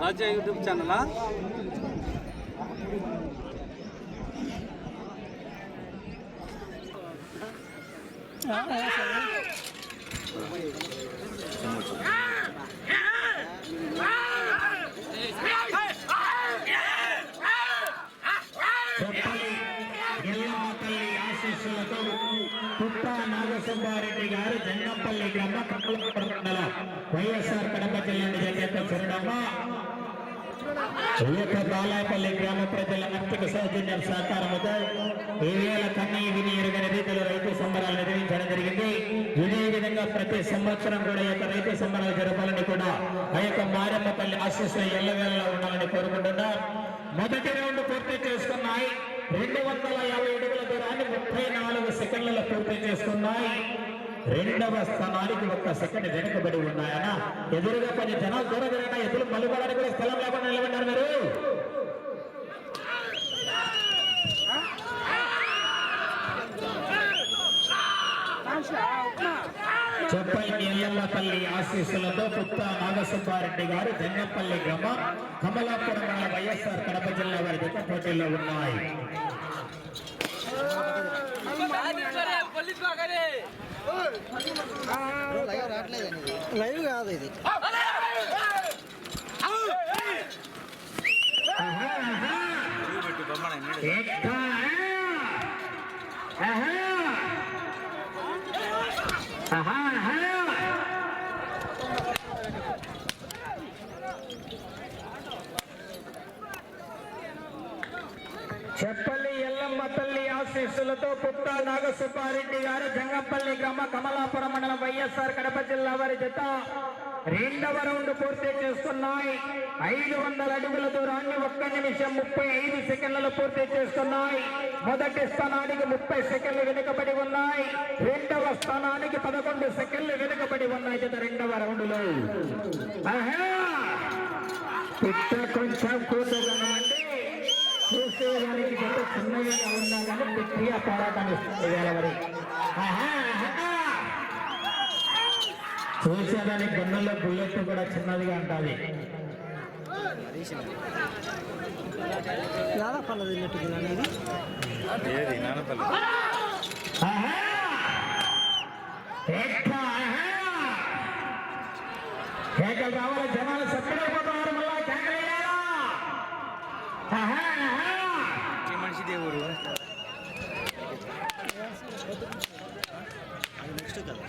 రాజ్య యూట్యూబ్ ఛానలా చెప్పలి ఎల్లమ్మ తల్లి ఆశీస్సులతో పుట్ట నాగసుబ్బారెడ్డి గారు జంగంపల్లి గ్రామ కక్కలపూడి మండలం వైఎస్ఆర్ కడప జిల్లా నిజంగా చిరునమ్మ ఈ యొక్క గ్రామ ప్రజల ఆర్థిక సౌజన్యం సహకారంతో ఈ కన్నీ విని ఎరుగని రీతిలో రైతు సంబరాలు నిర్వహించడం జరిగింది. ఇదే విధంగా ప్రతి సంవత్సరం కూడా ఈ యొక్క రైతు సంబరాలు జరపాలని కూడా ఆ యొక్క మారమ్మపల్లి ఆశీస్సులు ఎల్లవేళలా ఉండాలని కోరుకుంటున్నా. మొదటి రౌండ్ పూర్తి చేసుకున్నాయి. రెండు వందల యాభై అడుగుల దూరాన్ని ముప్పై నాలుగు సెకండ్లలో పూర్తి చేసుకున్నాయి. రెండవ స్థానానికి ఒక్క సెకండ్ వెనుకబడి ఉన్నాయన ఎదురుగా కొన్ని జనాలు దూరం జరిగిన ఎదురు మలుపడానికి కూడా స్థలం లేకుండా నిలబడ్డారు మీరు. చెప్పల్లి ఎల్లమ్మ తల్లి ఆశీస్సులతో పుత్త నాగసుబ్బారెడ్డి గారు జంగంపల్లి గ్రామం కమలాపురం వైఎస్ఆర్ కడప జిల్లా వారి జత పోటీల్లో ఉన్నాయి. లైవ్ రావట్లేదండి లైవ్ కాదు ఇది ఆహా, ఆహా. ఎక్కా. ఆహా. ఆహా, ఆహా. చెప్పల్లి ఎల్లమ్మ తల్లి ఆశీస్సులతో పుట్ట నాగసుబ్బారెడ్డి గారు జంగంపల్లి గ్రామ కమలాపురం మండలం వైఎస్ఆర్ కడప జిల్లా వారి జత రెండవ రౌండ్ పూర్తి చేస్తున్నాయి. ఐదు వందల అడుగుల దూరాన్ని ఒక్క నిమిషం ముప్పై ఐదు సెకండ్లలో పూర్తి చేస్తున్నాయి. మొదటి స్థానానికి ముప్పై సెకండ్లు వెనుకబడి ఉన్నాయి. రెండవ స్థానానికి పదకొండు సెకండ్లు వెనుకబడి ఉన్నాయి జత రెండవ రౌండ్లో. కొంచెం కూర్చోగలమండి చూసేదానికి చిన్నగా ఉన్నా కానీ ఇవాళ మరి గన్నుల్లో బుల్లెట్ కూడా చిన్నదిగా ఉంటుంది రావాలి జనాలు సక్కడైపోతున్నారు మళ్ళా కేకలు వేయాలా? ఆహా, ఆహా! మనిషి దేవుడు అది నెక్స్ట్ కదా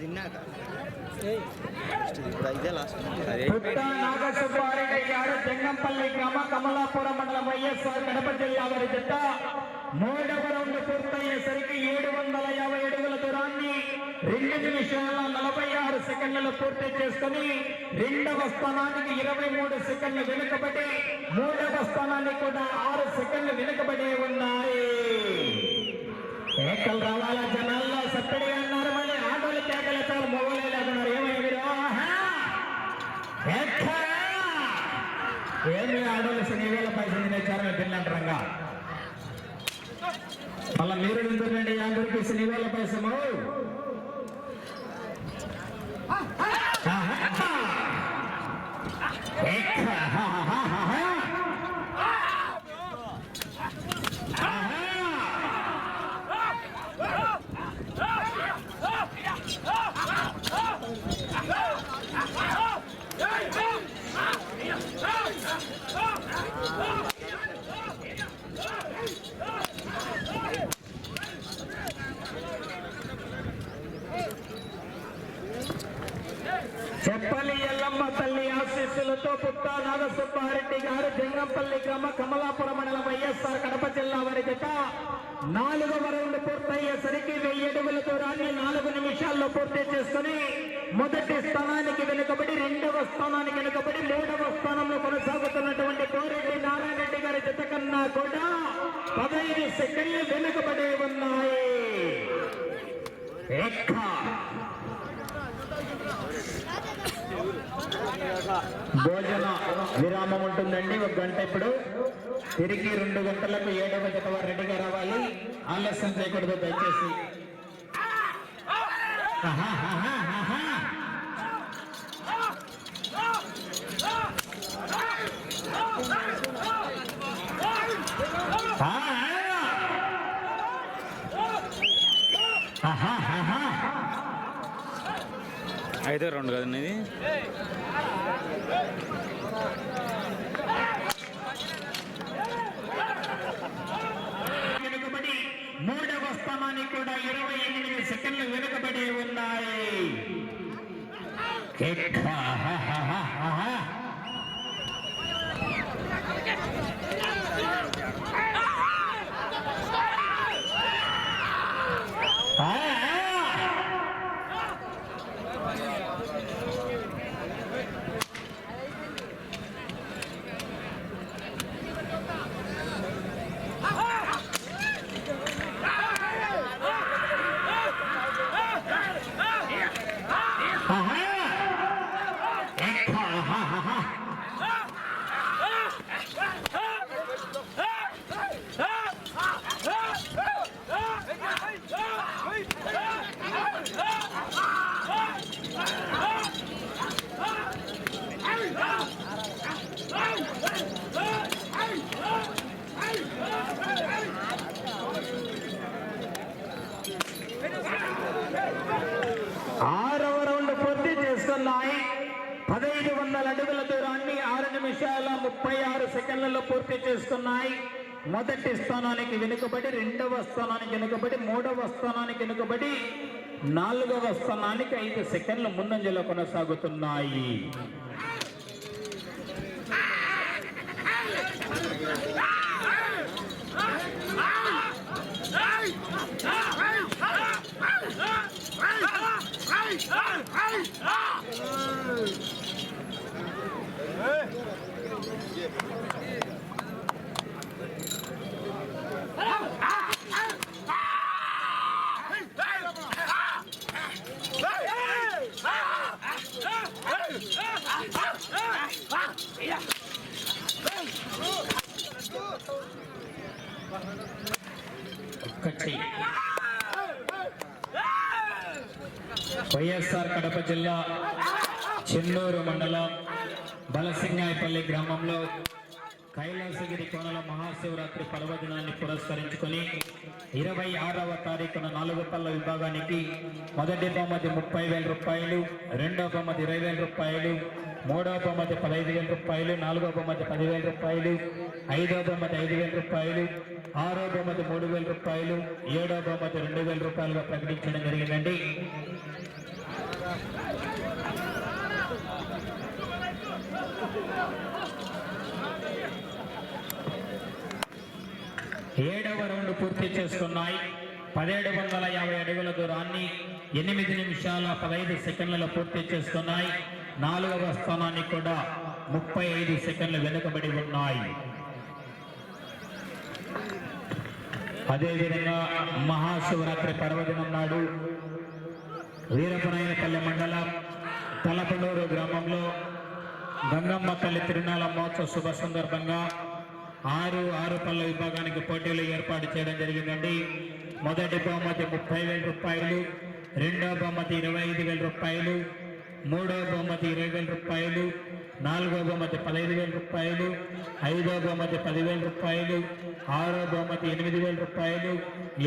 తిన్నాక ఇప్పుడు ఇదే లాస్ట్ నాగసుబ్బారెడ్డి గారు జంగంపల్లి గ్రామ కమలాపురం మండలం వైఎస్ఆర్ కడప జిల్లా వారి జట్ట మూడవ రౌండ్ పూర్తయ్యేసరికి ఏడు వందల యాభై అడుగుల దూరాన్ని రెండు నిమిషాల నలభై పదహారు సెకండ్లలో పూర్తి చేసుకుని రెండవ స్థానానికి ఇరవై మూడు సెకండ్లు వెనుకబడి మూడవ స్థానానికి కూడా ఆరు సెకండ్లు వెనుకబడి ఉన్నాయి. కేకలు రావాలా జనాల్లో సత్తడి అన్నారు. మళ్ళీ ఆటోలు కేకలు ఎత్తారు మొగలే లేకున్నారు ఏమి ఆడోళ్ళు శని వేల పైసలు తెచ్చారని రంగా. మళ్ళీ మీరు ఎందుకండి అందరికి శని వేల పైసలు. పైసము ఆహా! ఎక్క! ఆహాహాహా! ఆహా! చెప్పలి ఎల్లమ్మ తల్లి ఆశీస్సులతో పుట్ట నాగసుబ్బారెడ్డి గారు జంగంపల్లి గ్రామ కమలాపురం మండలం వైఎస్ఆర్ కడప జిల్లా వారి జత నాలుగవ రౌండ్ పూర్తయ్యేసరికి వెయ్యి అడుగుల దూరాన్ని నాలుగు నిమిషాల్లో పూర్తి చేసుకుని మొదటి స్థానానికి వెనుకబడి రెండవ స్థానానికి వెనుకబడి మూడవ స్థానంలో కొనసాగుతున్నటువంటి కోరెడ్డి నారాయణ రెడ్డి గారి జత కన్నా కూడా పదహైదు సెకండ్లు వెనుకబడి ఉన్నాయి. భోజన విరామం ఉంటుందండి. ఒక గంట ఇప్పుడు. తిరిగి రెండు గంటలకు ఏడవ జత వారు రెడీగా రావాలి. ఆలస్యం చేయకూడదు దయచేసి. ఆహా. ఐదో రౌండ్ కదండి ఇది వెనుకబడి మూడవ స్థానానికి కూడా ఇరవై ఎనిమిది సెకండ్లు వెనుకబడి ఉన్నాయి ఎక్క, హ, హ, హ, హ, హ. ఆ, ఆ. ఆహా! ఎక్క, హ, హ, హ. ఆరవ రౌండ్ పూర్తి చేస్తున్నాయి పదహైదు వందల అడుగుల దూరాన్ని ఆరు నిమిషాల ముప్పై ఆరు సెకండ్లలో పూర్తి చేస్తున్నాయి మొదటి స్థానానికి వెనుకబడి రెండవ స్థానానికి వెనుకబడి మూడవ స్థానానికి వెనుకబడి నాలుగవ స్థానానికి ఐదు సెకండ్ల ముందంజలో కొనసాగుతున్నాయి. వైఎస్ఆర్ కడప జిల్లా చెన్నూరు మండలం బలసింగాయపల్లి గ్రామంలో కైలాసగిరి కోనల మహాశివరాత్రి పర్వదినాన్ని పురస్కరించుకొని ఇరవై ఆరవ తారీఖున నాలుగు పళ్ళ విభాగానికి మొదటి బహుమతి ముప్పై వేల రూపాయలు రెండవ బహుమతి ఇరవై వేల రూపాయలు మూడవ బహుమతి పదహైదు వేల రూపాయలు నాలుగో బహుమతి పదివేల రూపాయలు ఐదో బహుమతి ఐదు వేల రూపాయలు ఆరో బహుమతి మూడు వేల రూపాయలు ఏడో బహుమతి రెండు వేల రూపాయలుగా ప్రకటించడం జరిగిందండి. ఏడవ రౌండ్ పూర్తి చేసుకున్నాయి. పదిహేడు వందల యాభై అడుగుల దూరాన్ని ఎనిమిది నిమిషాల పదహైదు సెకండ్లలో పూర్తి చేస్తున్నాయి నాలుగవ స్థానానికి కూడా ముప్పై ఐదు సెకండ్లు వెనుకబడి ఉన్నాయి. అదేవిధంగా మహాశివరాత్రి పర్వదినం నాడు వీరపనాయనపల్లి మండలం తలపల్లూరు గ్రామంలో గంగమ్మ తల్లి తిరునాళ మహోత్సవ శుభ సందర్భంగా ఆరు ఆరు పళ్ళ విభాగానికి పోటీలు ఏర్పాటు చేయడం జరిగిందండి. మొదటి బహుమతి ముప్పై వేల రూపాయలు రెండో బహుమతి ఇరవై ఐదు వేల రూపాయలు మూడో బహుమతి ఇరవై వేల రూపాయలు నాలుగో బహుమతి పదహైదు వేల రూపాయలు ఐదో బహుమతి పదివేల రూపాయలు ఆరో బహుమతి ఎనిమిది వేల రూపాయలు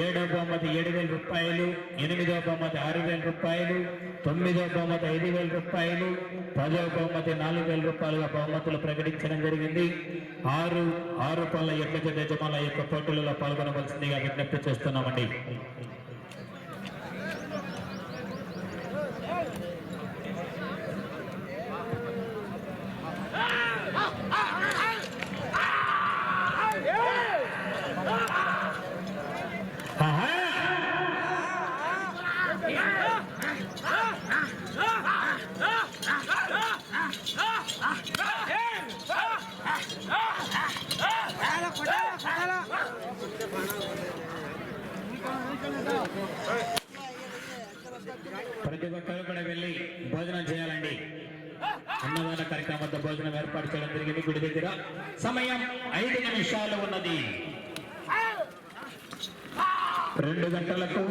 ఏడో బహుమతి ఏడు వేల రూపాయలు ఎనిమిదో బహుమతి ఆరు వేల రూపాయలు తొమ్మిదో బహుమతి ఐదు వేల రూపాయలు పదో బహుమతి నాలుగు వేల రూపాయలుగా బహుమతులు ప్రకటించడం జరిగింది. ఆరు ఆరు పనుల యొక్క యజమానుల యొక్క పోటీలలో పాల్గొనవలసిందిగా విజ్ఞప్తి చేస్తున్నామండి. ప్రతి ఒక్కరు కూడా వెళ్ళి భోజనం చేయాలండి. అన్నదాన కార్యక్రమంతో భోజనం ఏర్పాటు చేయడం జరిగింది. గుడి దగ్గర సమయం ఐదు నిమిషాలు ఉన్నది. రెండు గంటలకు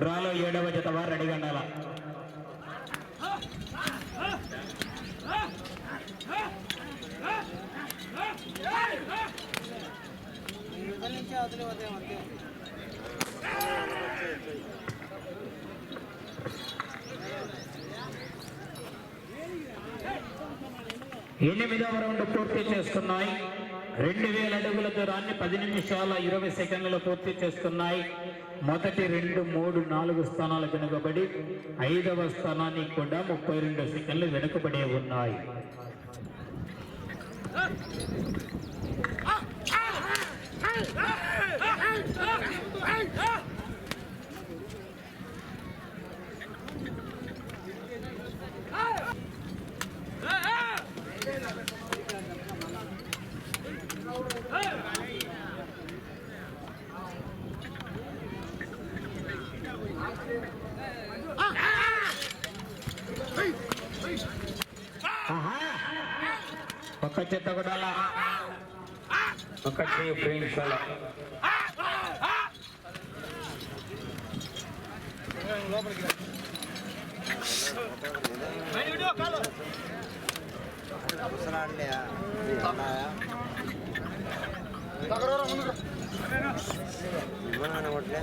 డ్రాలో ఏడవ జత వారు రెడీగా ఉండాలా? ఎనిమిదవ రౌండ్ పూర్తి చేస్తున్నాయి రెండు వేల అడుగుల దూరాన్ని పది నిమిషాల ఇరవై సెకండ్లలో పూర్తి చేస్తున్నాయి మొదటి రెండు మూడు నాలుగు స్థానాలు వెనుకబడి ఐదవ స్థానానికి కూడా ముప్పై రెండు సెకండ్లు వెనుకబడి ఉన్నాయి Hey! ఒక్క చెయ్యి ఫ్రెండ్స్ అలా ముసలాండి ఇవ్వను కొట్లే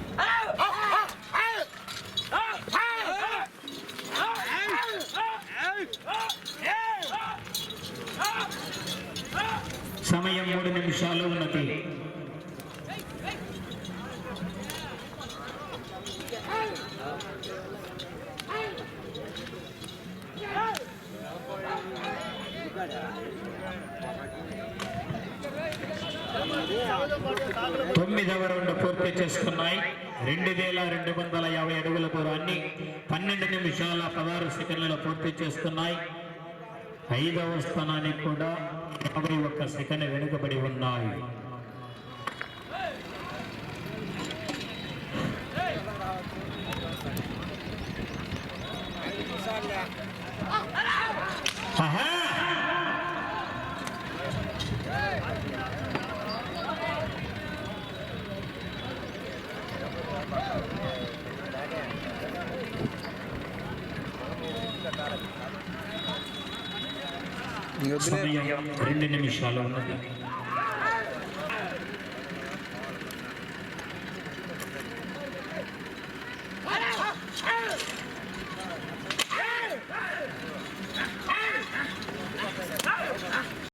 సమయం మూడు నిమిషాలు ఉన్నది. తొమ్మిదవ రౌండ్ పూర్తి చేసుకున్నాయి. రెండు వేల రెండు వందల యాభై అడుగుల దూరాన్ని పన్నెండు నిమిషాల పదహారు సెకండ్లలో పూర్తి చేసుకున్నాయి ఐదవ స్థానానికి కూడా యాభై ఒక్క సెకండ్ వెనుకబడి ఉన్నాయి ఆహా! సమయం రెండు నిమిషాలు ఉన్నది